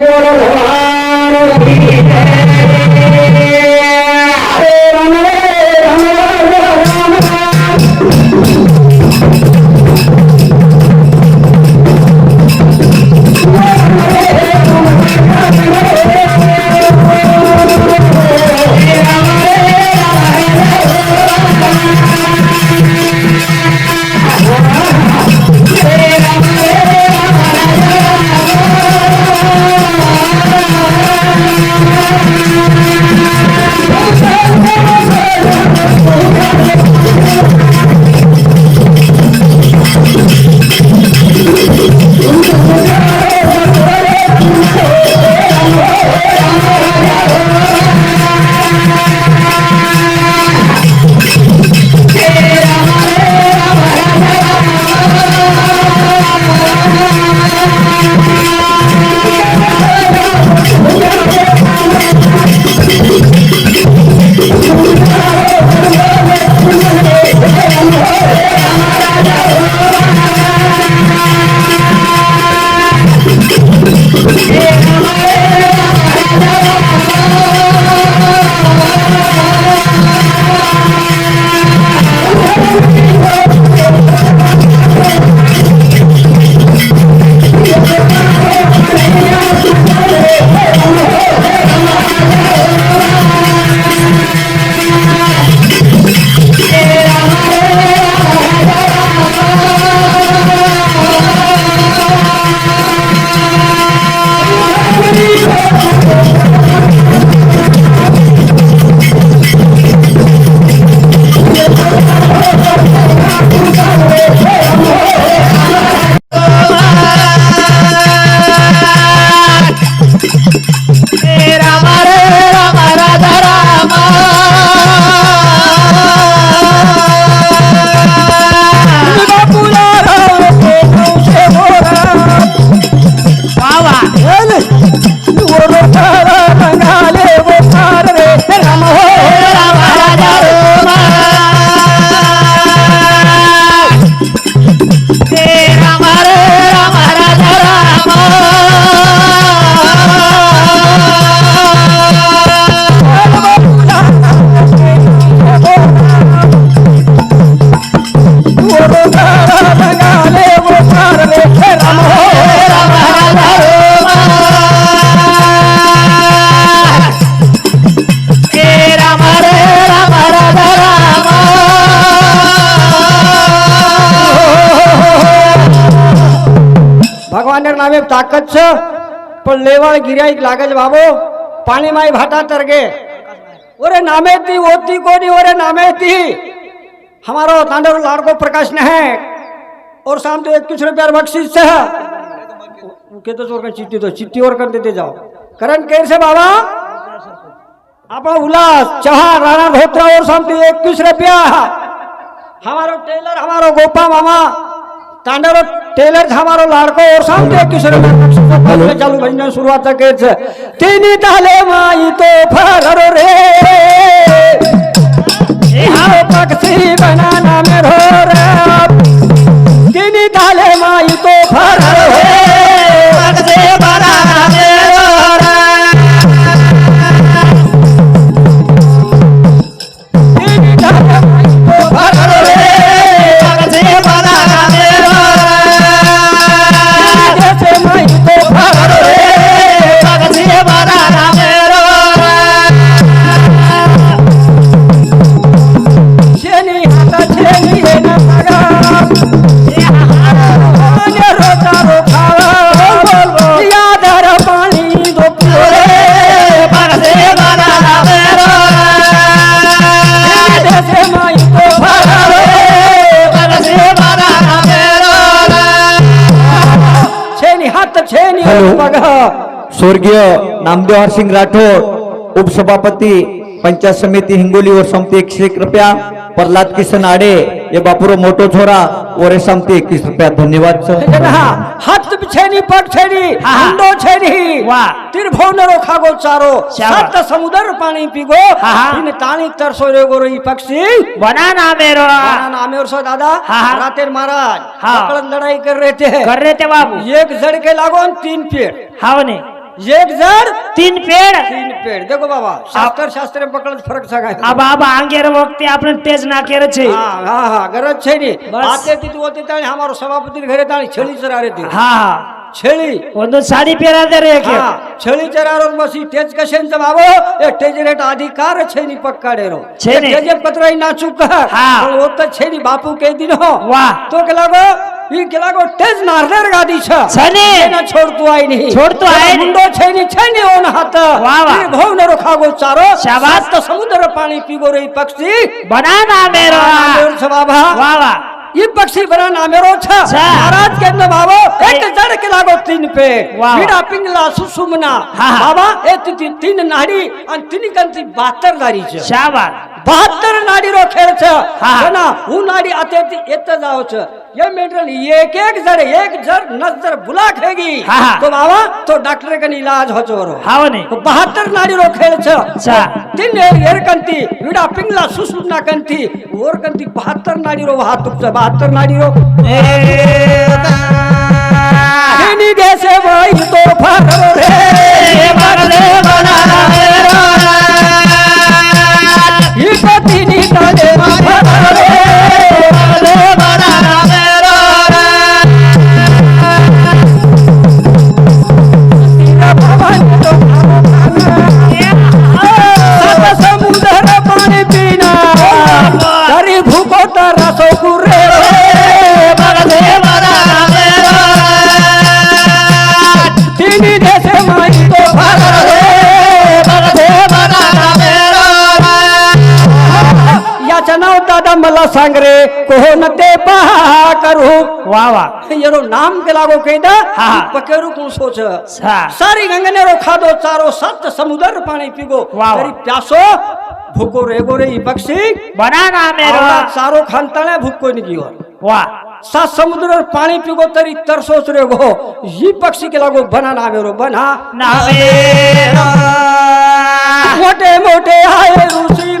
राम નામે તાકાત છે પણ લેવાળ ગિરાઈ લાગે છે બાબો પાણી માં ભાટા તરગે ઓરે નામે તી ઓતી કોની ઓરે નામે ती हमारो तांडव लाड़को प्रकाश ने है और शाम तो इक्कीस रुपया बख्शीश से है वो के तो चोर कर चिट्ठी तो चिट्ठी और कर देते जाओ करण कैसे बाबा आपा उल्लास चहा राणा धोत्रा और शाम तो इक्कीस रुपया हमारो टेलर हमारो गोपा मामा तांडव टेलर हमारो लाडको और शाम तो इक्कीस रुपया बख्शीश से पहले चालू भजन सुरुवात के तिनी ताले माई तो फर रे हाँ पक्षी बनाना में रो रे स्वर्गीय नामदेव हरसिंग राठोड उपसभापती पंचायत समिती हिंगोली वर समती एकशे एक रुपया प्रल्हाद किसन आडे ये बापुरो मोटो छोरा वरे समती एकवीस रुपया धन्यवाद सर हात छेनी पग छेनी हा, हा. अंडो छेनी वाह. तिरभुवनरो खागो चारो. सात समुद्र पाणी पिगो. इन ताणी तरसो रे गोरो ई पक्षी मारा और सो दादा. रातेर महाराज हा. पकड़न लड़ाई कर रहे थे कर रहे थे बाबू एक जड़ के लागो तीन पेड़ हाव ने एक जड तीन पेड़ तीन पेड़ देखो बाबा શાસ્ત્ર શાસ્ત્ર પકડ ફરક સગાય આ બાબા આંગેર વખતે આપણે તેજ ના કરે છે હા હા હા ગરજ છે ની બસ. આતે તીતું હોતી તાણી અમારો સભાપતિ ઘરે તાણી છેલી ચરારે તી હા હા છેલી ಒಂದು ಸಾಡಿ ಪೇರ ಅದೇ હા છેલી ચરારો બસી તેજ કશે ને બાબો એ તેજ રેટ અધિકાર છે ની પક્કાડેરો છે ને. તેજ પતરાઈ ના ચૂક હા. પણ ઓ તો છે ની બાપુ કહી દીનો વાહ. તો કે લાગો ಈ ಕೆಳಗೋ ಟೇಜ್ ಮಾರ್ದರ್ ಗಾದಿಶ. ಸನೆ. ಏನ छोडतो आई नहीं छोडतो आई मुंडो छैनी छैनी ओन हाथ वाह वाह ये भव न रखागो चारो शाबाश तो समुद्र पाणी पीगो रे पक्षी बनाना मेरो मेर सबाभा वाह वाह ये पक्षी बना ना मेरो छ महाराज के अंदर बाबो एक जड़ के लागो तीन पे बीड़ा पिंगला सुसुमना बाबा ए तीन नाड़ी और तीन कंती बातर दारी छ शाबाश बहात्तर नाडीरो खेळच. हो ना उनाडी आते येत जावच. ये मेंटल एक एक जर एक जर नजर जर बुला खेगी तो बाबा तो डॉक्टर कन इलाज हो चोर बहत्तर ने. रो खेल नाडीरो खेळच. तीन एर कंती विडा पिंगला सुसुना कंती और कंती बहात्तर नाडीरो वाहतुक बहात्तर नाडीरो. ए निगे से वही तो फार रे. मार दे बना Bye. संगरे कोहो नते पाहा करू। वाह वाह ये नाम के लागो कह दे पकेरू कौन सोच? सारी गंगने रो खादो चारो सत समुद्र पानी पीगो। वाह तेरी प्यासो भूको रे गो रे इपक्षी बना ना मेरो सारो खंतले भूख कोई नहीं वाह सात समुद्र और पानी पियोगो तेरी तरसोच रहे हो ये पक्षी के लागो बना ना मेरो बना। ना मेरो। मोटे मोटे आए रूसी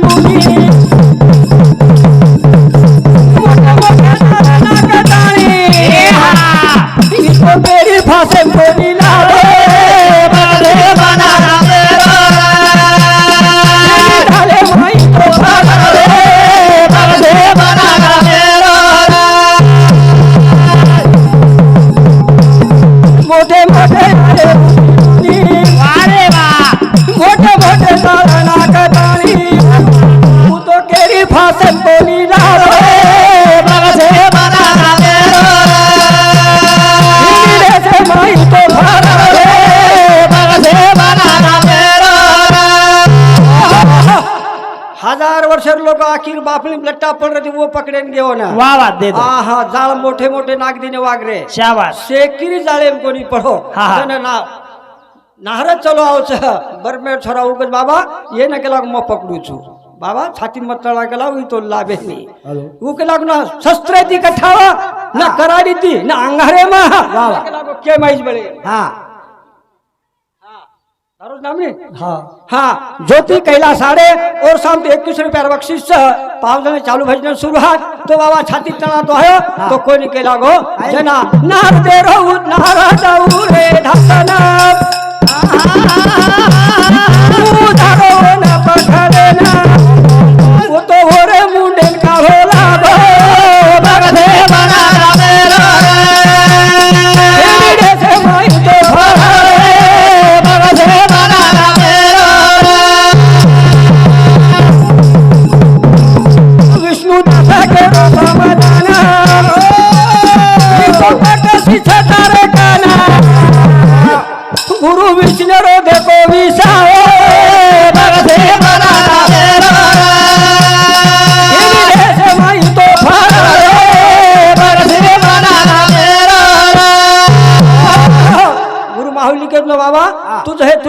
बापळी लट्टा पडलं ते वो पकडेन घेऊन वा वा दे हा जाळ मोठे मोठे नागदिने वागरे. शावा शेकिरी जाळे कोणी पडो हा, हा. ना नाहरत चलो आवच बरमेळ छोरा उगत बाबा ये न केला मग पकडूचू बाबा छाती मतळा केला उई तो लाभेनी उक ना शस्त्र ती कठावा ना कराडी ती ना अंगारे मा के माहीत बळे हा. हा। ज्योति कैला साड़े और शाम को इक्कीस रुपया बख्शीश पावजन चालू भजन सुरू हा तो बाबा छाती तना तो है तो कोई निकेला गो जना नार दे रहू नारा दऊ रे धतना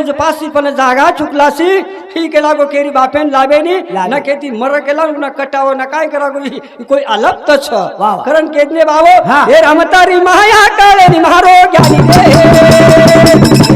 तुझ पासी पण जागा चुकलासी ही केला गो केरी बापेन लावेनी न केती मर केला न कटावो न काय करा गो कोई अलग त छ कारण केदने बाबो हे. रमतारी माया काळे नि मारो ज्ञानी रे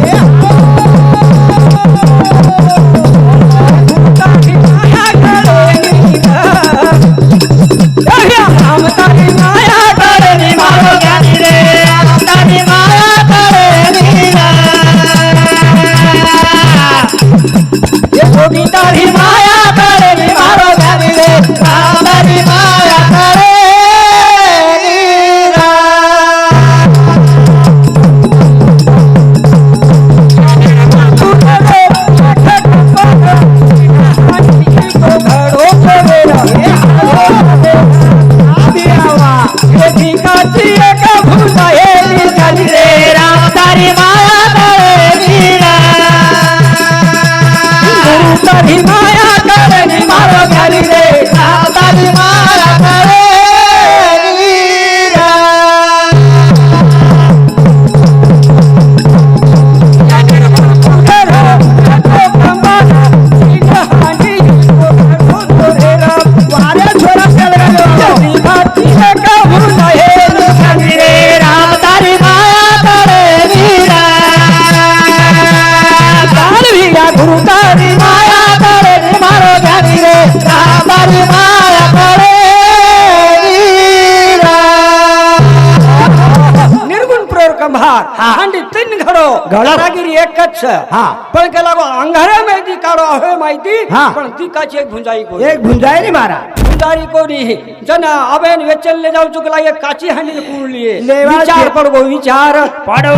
घडागिरी एकच. हा. पण केला अंगारे माहिती काढो आहे माहिती. पण तिकाची एक भुंजाई कोणी? एक भुंजाई नाही मारा भुंजारी कोणी? जन अबेन वेचलले जाऊ चुकला एक काची हांडी कुळली विचार पडगो विचार. पडो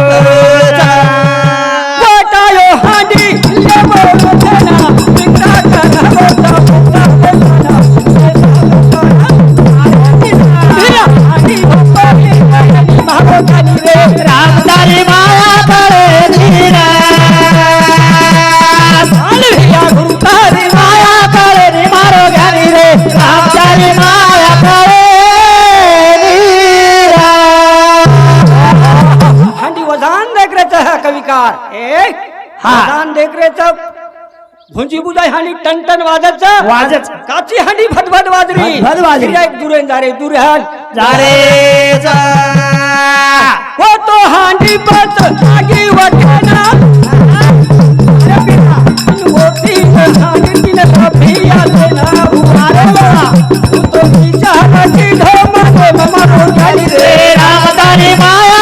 हांडी लेकरेचं भुंजीबुजाई हानी टनटन वाजत वाजत. काची हानी भदभद वाजरी भद दुरहन जारे जा. तो हानी बस आगे वठना तो तो ममा माया.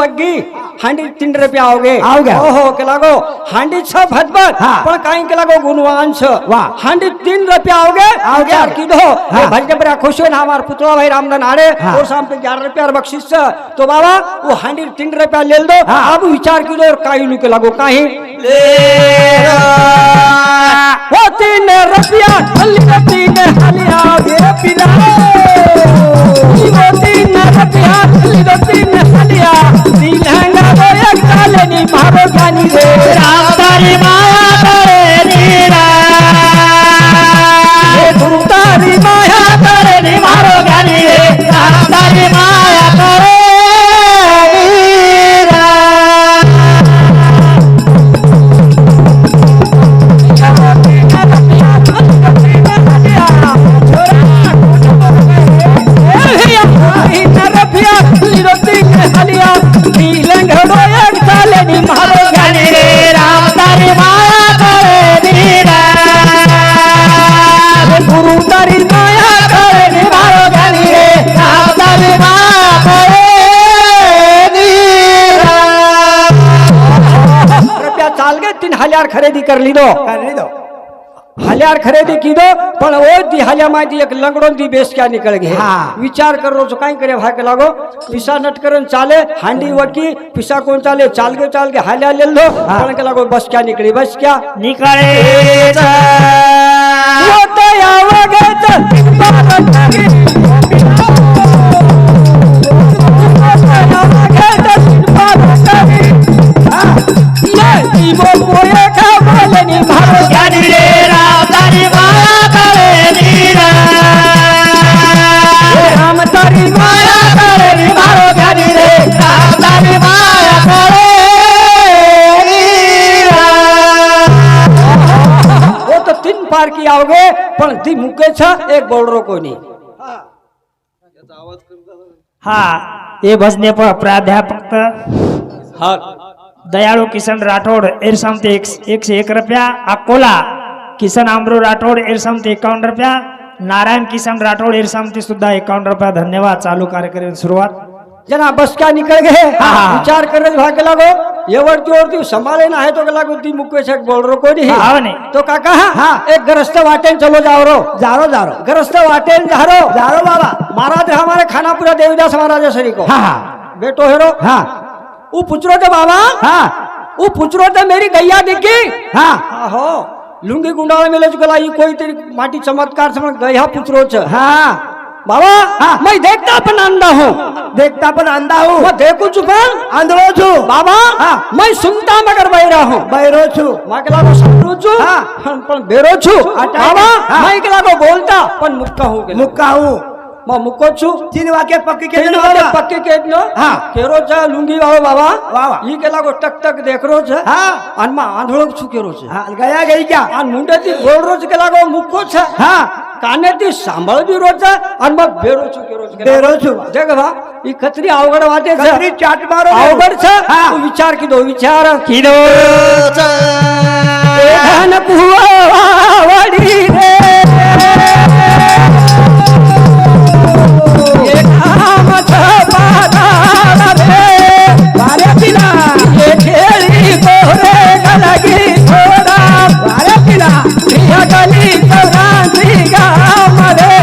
वग्गी हांडी तीन रुपया आओगे आओगे. ओहो के लागो हांडी छ हाँ. पण काही के लागो गुणवान छ. हांडी तीन रुपया आओगे आओगे. चार की दो हाँ. भजने बड़ा खुश हो ना हमार पुतला भाई रामधन आड़े हाँ. और शाम पे ग्यारह रुपया और बख्शिश छ तो बाबा वो हांडी तीन रुपया ले दो हाँ. अब विचार की दो और काही नु के लागो काही वो तीन रुपया हल्ली का तीन हलिया गे पिला वो तीन रुपया हल्ली का तीन हलिया मारो गानी रे साल के तीन हजार खरीदी कर ली दो। कर ली दो की दो पण ओ हजार हल्या दी एक लंगड़ों दी बेस क्या निकल गई हाँ। विचार कर रो काय करे भाग के लागो? पिसा नट करन चाले हांडी वकी पिसा कोण चाले चाल के चाल के हजार ले लो हाँ। पण के लागो बस क्या निकली बस क्या निकले પારકી આવગે પણ તી મૂકે છે એક બોલરો કોની હા એ ભજને પણ પ્રાધ્યાપક હા दयाळू किसन राठोड एरसमते एक एकशे एक रुपया। अकोला किसन आंबरू राठोड एरसमते एकावन्न रुपया। नारायण किसन राठोड एरसमते सुद्धा एकावन्न रुपया। धन्यवाद चालू कार्यक्रम सुरुवात जना बस क्या निकल गए? विचार करने भाग लागो। एवढती ओढती संभाले ना आहे तो लागो ती मुकेश बोल रो कोणी नाही। तो काका हा। एक ग्रस्त वाटेन चलो जाओ रो। जारो जारो ग्रस्त वाटेन जारो। जारो बाबा। महाराज हमारे खानापुरा देवदास महाराज सरी को। हाँ। बेटो हेरो। हाँ। वो पूछरो थे बाबा। हाँ। वो पूछरो थे मेरी गैया दिखी हाँ। आहो लुंगी गुंडाळ मिले चुकला ही कोई तेरी माटी चमत्कार समझ गया पूछरो छ हाँ। बाबा हाँ। मैं देखता पण अंधा हूँ। देखता पण अंधा हूँ। मैं देखू चुकन आंधळो छू। बाबा हाँ। मैं सुनता मगर बहिरा हूँ। बैरो छू। माकला को समरू छु। हाँ। पण पण बेरो छु। अटा- बाबा हाँ। मैं एकला को बोलता पण मुक्का हूँ के मुक्का हूँ। मैं मुक्को छु तीन वाक्य पक्की के केनो दिन वाले बाबा? पक्के के नो? हाँ। केरो छ लुंगी बाबा बाबा। वाह, वाह। ई केला को टक टक देख रो छ हाँ. अन मा आंधळो छु केरो छ हाँ गया गई क्या? अन मुंडे ती बोल रो छ केला को मुक्को छ। हाँ. काने ती सांभाळ बी रो छ अन मग बेरो छु केरो छ बेरो छू। जग बा ई खत्री अवघड वाटे छ कतरी चाट मारो अवघड छ। हाँ. तू विचार की दो गली चौरांची गाम रे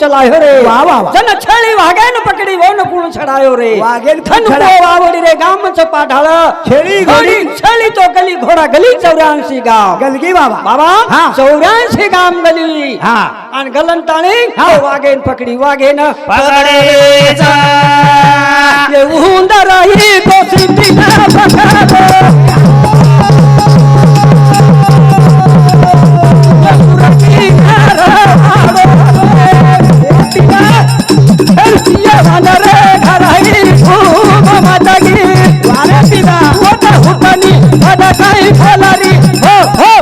चलायो रे वाह, वाह। जन वागे न पकड़ी वो न कुण छड़ायो रे कुण थन को वावड़ी रे गाम च पाठाळ छेली घोडी. छेली तो गली घोडा गली चौऱ्याऐंशी गाव गलगी बाबा बाबा हाँ. चौऱ्याऐंशी गाम गली हाँ. आणि गलन हाँ. वागेन पकडी वागेन पगडेचा ये उंदर ही पोसिंदी ना ada kai ho ho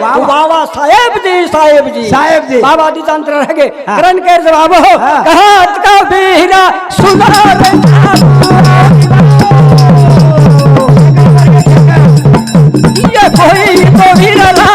Baba Saheb जी साहेब जी साहेब जी. बाबा दी तंत्र रहे. करण के जवाब हो हाँ. कहा का बीरा सुना ये कोई तो वीरला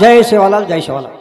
जय सेवालाल जय सेवालाल.